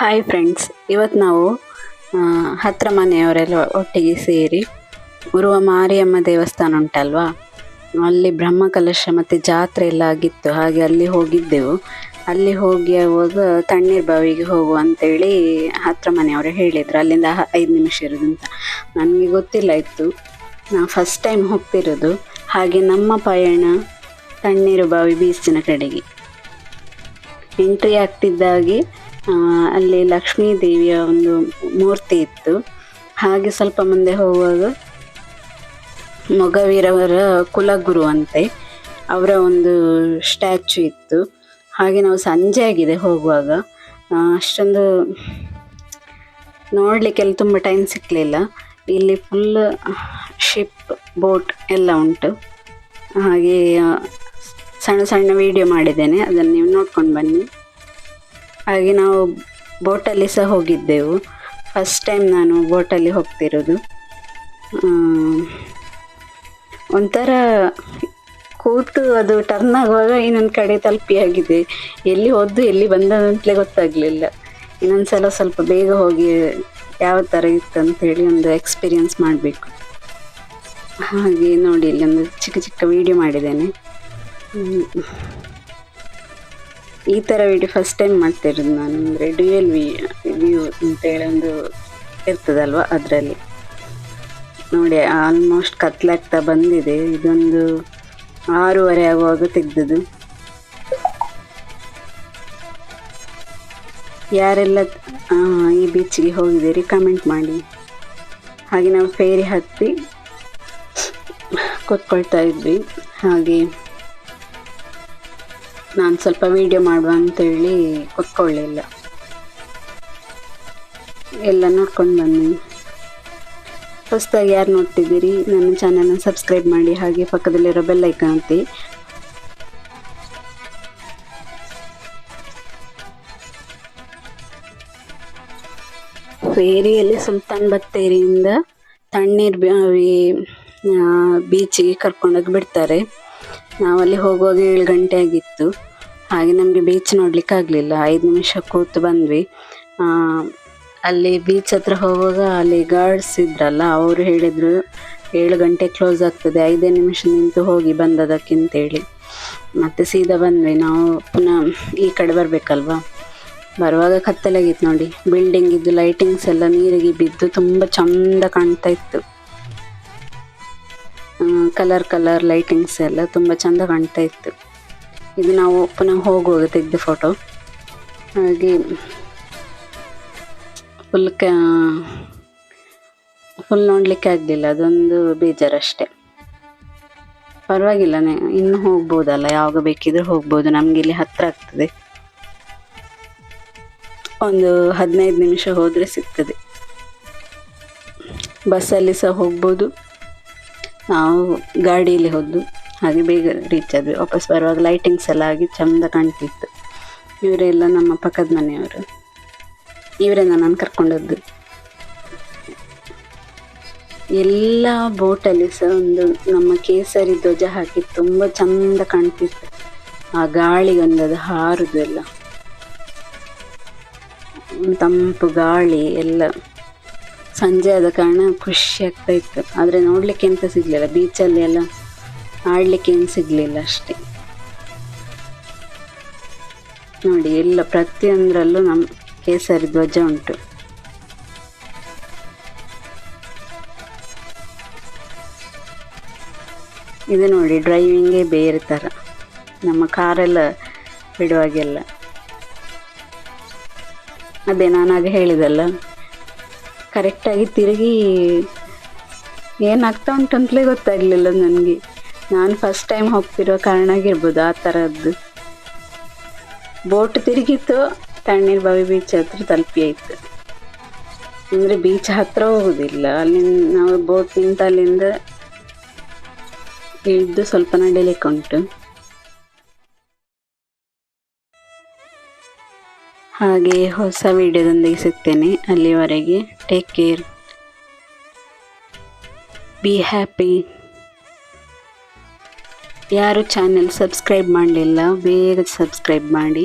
Hi friends ಇವತ್ತು ನಾವು ಹತ್ತಿರ ಮನೆಯವರೆಲ್ಲ ಒಟ್ಟಿಗೆ ಸೇರಿ ಉರುವ ಮಾರಿಯಮ್ಮ ದೇವಸ್ಥಾನ ಉಂಟಲ್ವಾ? ಅಲ್ಲಿ ಬ್ರಹ್ಮಕಲಶ ಮತ್ತು ಜಾತ್ರೆ ಎಲ್ಲ ಆಗಿತ್ತು, ಹಾಗೆ ಅಲ್ಲಿ ಹೋಗಿದ್ದೆವು. ಅಲ್ಲಿ ಹೋಗಿ ಆವಾಗ ತಣ್ಣೀರು ಬಾವಿಗೆ ಹೋಗುವ ಅಂತೇಳಿ ಹತ್ರ ಮನೆಯವರು ಹೇಳಿದರು. ಅಲ್ಲಿಂದ ಐದು ನಿಮಿಷ ಇರೋದು ಅಂತ ನನಗೆ ಗೊತ್ತಿಲ್ಲ ಇತ್ತು. ನಾವು ಫಸ್ಟ್ ಟೈಮ್ ಹೋಗ್ತಿರೋದು. ಹಾಗೆ ನಮ್ಮ ಪಯಣ ತಣ್ಣೀರು ಬಾವಿ ಬೀಚಿನ ಕಡೆಗೆ. ಎಂಟ್ರಿ ಆಗ್ತಿದ್ದಾಗೆ ಅಲ್ಲಿ ಲಕ್ಷ್ಮೀ ದೇವಿಯ ಒಂದು ಮೂರ್ತಿ ಇತ್ತು. ಹಾಗೆ ಸ್ವಲ್ಪ ಮುಂದೆ ಹೋಗುವಾಗ ಮೊಗವೀರವರ ಕುಲಗುರು ಅಂತೆ, ಅವರ ಒಂದು ಸ್ಟ್ಯಾಚು ಇತ್ತು. ಹಾಗೆ ನಾವು ಸಂಜೆ ಆಗಿದೆ ಹೋಗುವಾಗ ಅಷ್ಟೊಂದು ನೋಡಲಿಕ್ಕೆಲ್ಲ ತುಂಬ ಟೈಮ್ ಸಿಕ್ಕಲಿಲ್ಲ ಇಲ್ಲಿ ಫುಲ್ ಶಿಪ್ ಬೋಟ್ ಎಲ್ಲ ಉಂಟು. ಹಾಗೆ ಸಣ್ಣ ಸಣ್ಣ ವಿಡಿಯೋ ಮಾಡಿದ್ದೇನೆ. ಅದನ್ನು ನೀವು ನೋಡ್ಕೊಂಡು ಬನ್ನಿ. ಹಾಗೆ ನಾವು ಬೋಟಲ್ಲಿ ಸಹ ಹೋಗಿದ್ದೆವು. ಫಸ್ಟ್ ಟೈಮ್ ನಾನು ಬೋಟಲ್ಲಿ ಹೋಗ್ತಿರೋದು. ಒಂಥರ ಕೂತು ಅದು ಟರ್ನ್ ಆಗುವಾಗ ಇನ್ನೊಂದು ಕಡೆ ತಲುಪಿಯಾಗಿದೆ ಎಲ್ಲಿ ಹೋದ್ದು, ಎಲ್ಲಿ ಬಂದದಂತಲೇ ಗೊತ್ತಾಗಲಿಲ್ಲ. ಇನ್ನೊಂದು ಸಲ ಸ್ವಲ್ಪ ಬೇಗ ಹೋಗಿ ಯಾವ ಥರ ಇತ್ತು ಅಂತೇಳಿ ಒಂದು ಎಕ್ಸ್ಪೀರಿಯನ್ಸ್ ಮಾಡಬೇಕು. ಹಾಗೆ ನೋಡಿ, ಇಲ್ಲಿ ಒಂದು ಚಿಕ್ಕ ಚಿಕ್ಕ ವಿಡಿಯೋ ಮಾಡಿದ್ದೇನೆ. ಈ ಥರ ವಿಡಿಯೋ ಫಸ್ಟ್ ಟೈಮ್ ಮಾಡ್ತಿರೋದು ನಾನು. ಅಂದರೆ ಡ್ಯೂಯಲ್ ವಿ ವ್ಯೂ ಅಂತೇಳಿ ಒಂದು ಇರ್ತದಲ್ವ ಅದರಲ್ಲಿ. ನೋಡಿ ಆಲ್ಮೋಸ್ಟ್ ಕತ್ಲಾಗ್ತಾ ಬಂದಿದೆ. ಇದೊಂದು ಆರೂವರೆ ಆಗುವಾಗ ತೆಗ್ದದು ಯಾರೆಲ್ಲ ಈ ಬೀಚ್ಗೆ ಹೋಗಿದ್ದೀರಿ ಕಮೆಂಟ್ ಮಾಡಿ. ಹಾಗೆ ನಾವು ಫೇರಿ ಹತ್ತಿ ಕೂತ್ಕೊಳ್ತಾ ಇದ್ವಿ. ಹಾಗೆ ನಾನು ಸ್ವಲ್ಪ ವಿಡಿಯೋ ಮಾಡುವ ಅಂತೇಳಿ ಕೂತ್ಕೊಳ್ಳಿಲ್ಲ ಎಲ್ಲ ನೋಡ್ಕೊಂಡು ಬನ್ನಿ. ಹೊಸದಾಗಿ ಯಾರು ನೋಡ್ತಿದ್ದೀರಿ, ನನ್ನ ಚಾನಲ್ನ ಸಬ್ಸ್ಕ್ರೈಬ್ ಮಾಡಿ, ಹಾಗೆ ಪಕ್ಕದಲ್ಲಿರೋ ಬೆಲ್ ಐಕಾನ್ ಒತ್ತಿ. ಫೇರಿಯಲ್ಲಿ ಸುಲ್ತಾನ್ ಬತ್ತೇರಿಯಿಂದ ತಣ್ಣೀರು ಬೀಚಿಗೆ ಕರ್ಕೊಂಡೋಗಿ ಬಿಡ್ತಾರೆ. ನಾವಲ್ಲಿ ಹೋಗುವಾಗ ಏಳು ಗಂಟೆ ಆಗಿತ್ತು. ಹಾಗೆ ನಮಗೆ ಬೀಚ್ ನೋಡ್ಲಿಕ್ಕೆ ಆಗಲಿಲ್ಲ. ಐದು ನಿಮಿಷ ಕೂತು ಬಂದ್ವಿ. ಅಲ್ಲಿ ಬೀಚ್ ಹತ್ರ ಹೋಗುವಾಗ ಅಲ್ಲಿ ಗಾರ್ಡ್ಸ್ ಇದ್ರಲ್ಲ, ಅವರು ಹೇಳಿದರು, ಏಳು ಗಂಟೆ ಕ್ಲೋಸ್ ಆಗ್ತದೆ, ಐದೇ ನಿಮಿಷ ನಿಂತು ಹೋಗಿ ಬಂದದಕ್ಕಿಂತೇಳಿ ಮತ್ತೆ ಸೀದಾ ಬಂದ್ವಿ. ನಾವು ಪುನಃ ಈ ಕಡೆ ಬರಬೇಕಲ್ವಾ? ಬರುವಾಗ ಕತ್ತಲಾಗಿತ್ತು ನೋಡಿ. ಬಿಲ್ಡಿಂಗ್ ಇದ್ದು ಲೈಟಿಂಗ್ಸ್ ಎಲ್ಲ ನೀರಿಗೆ ಬಿದ್ದು ತುಂಬ ಚಂದ ಕಾಣ್ತಾ ಇತ್ತು. ಕಲರ್ ಕಲರ್ ಲೈಟಿಂಗ್ಸ್ ಎಲ್ಲ ತುಂಬ ಚಂದ ಕಾಣ್ತಾ ಇತ್ತು. ಇದು ನಾವು ಪುನಃ ಹೋಗುವಾಗ ತೆಗೆದ ಫೋಟೋ ಹಾಗೆ ಫುಲ್ ಕ ಫುಲ್ ನೋಡಲಿಕ್ಕೆ ಆಗಲಿಲ್ಲ, ಅದೊಂದು ಬೇಜಾರಷ್ಟೇ. ಪರವಾಗಿಲ್ಲ ಇನ್ನು ಹೋಗ್ಬೋದಲ್ಲ, ಯಾವಾಗ ಬೇಕಿದ್ರೂ ಹೋಗ್ಬೋದು, ನಮ್ಗೆ ಇಲ್ಲಿ ಹತ್ತಿರ ಆಗ್ತದೆ. ಒಂದು ಹದಿನೈದು ನಿಮಿಷ ಹೋದರೆ ಸಿಗ್ತದೆ. ಬಸ್ಸಲ್ಲಿ ಸಹ ಹೋಗ್ಬೋದು. ನಾವು ಗಾಡಿಯಲ್ಲಿ ಹೋದ್ದು, ಹಾಗೆ ಬೇಗ ರೀಚ್ ಆದ್ವಿ. ವಾಪಸ್ ಬರುವಾಗ ಲೈಟಿಂಗ್ಸ್ ಎಲ್ಲ ಆಗಿ ಚಂದ ಕಾಣ್ತಿತ್ತು. ಇವರೆಲ್ಲ ನಮ್ಮ ಪಕ್ಕದ ಮನೆಯವರು. ಇವರೇ ನಾನು ಕರ್ಕೊಂಡದ್ದು. ಎಲ್ಲ ಬೋಟಲ್ಲಿ ಸಹ ಒಂದು ನಮ್ಮ ಕೇಸರಿ ಧ್ವಜ ಹಾಕಿ ತುಂಬ ಚಂದ ಕಾಣ್ತಿತ್ತು. ಆ ಗಾಳಿಗೊಂದದು ಹಾರುದು ಎಲ್ಲ. ತಂಪು ಗಾಳಿ ಎಲ್ಲ. ಸಂಜೆ ಆದ ಕಾರಣ ಖುಷಿ ಆಗ್ತಾ ಇತ್ತು. ಆದರೆ ನೋಡ್ಲಿಕ್ಕೆ ಎಂತ ಸಿಗ್ಲಿಲ್ಲ. ಬೀಚಲ್ಲಿ ಎಲ್ಲ ಆಡ್ಲಿಕ್ಕೆ ಏನು ಸಿಗ್ಲಿಲ್ಲ ಅಷ್ಟೇ. ನೋಡಿ, ಎಲ್ಲ ಪ್ರತಿಯೊಂದರಲ್ಲೂ ನಮ್ಮ ಕೇಸರಿ ಧ್ವಜ ಉಂಟು. ಇದು ನೋಡಿ ಡ್ರೈವಿಂಗೇ ಬೇರೆ ಥರ ನಮ್ಮ ಕಾರೆಲ್ಲ ಬಿಡುವಾಗೆಲ್ಲ. ಅದೇ ನಾನಾಗ ಹೇಳಿದಲ್ಲ ಕರೆಕ್ಟಾಗಿ ತಿರುಗಿ ಏನಾಗ್ತಾ ಉಂಟಂತಲೇ ಗೊತ್ತಾಗಲಿಲ್ಲ ನನಗೆ. ನಾನು ಫಸ್ಟ್ ಟೈಮ್ ಹೋಗ್ತಿರೋ ಕಾರಣ ಆಗಿರ್ಬೋದು ಆ ಥರದ್ದು ಬೋಟ್ ತಿರುಗಿತ್ತು ತಣ್ಣೀರು ಬಾವಿ ಬೀಚ್ ಹತ್ರ ತಲುಪಿ ಆಯಿತು. ಅಂದರೆ ಬೀಚ್ ಹತ್ರ ಹೋಗೋದಿಲ್ಲ. ಅಲ್ಲಿಂದ ನಾವು ಬೋಟ್ ನಿಂತ ಅಲ್ಲಿಂದ ಇಳಿದು ಸ್ವಲ್ಪ ನಡಿಲಿಕ್ಕೆ ಉಂಟು. ಹಾಗೆ ಹೊಸ ವಿಡಿಯೋದೊಂದಿಗೆ ಸಿಗ್ತೇನೆ. ಅಲ್ಲಿವರೆಗೆ ಟೇಕ್ ಕೇರ್ ಬಿ ಹ್ಯಾಪಿ ಯಾರು ಚಾನೆಲ್ ಸಬ್ಸ್ಕ್ರೈಬ್ ಮಾಡಲಿಲ್ಲ, ಬೇಗ ಸಬ್ಸ್ಕ್ರೈಬ್ ಮಾಡಿ.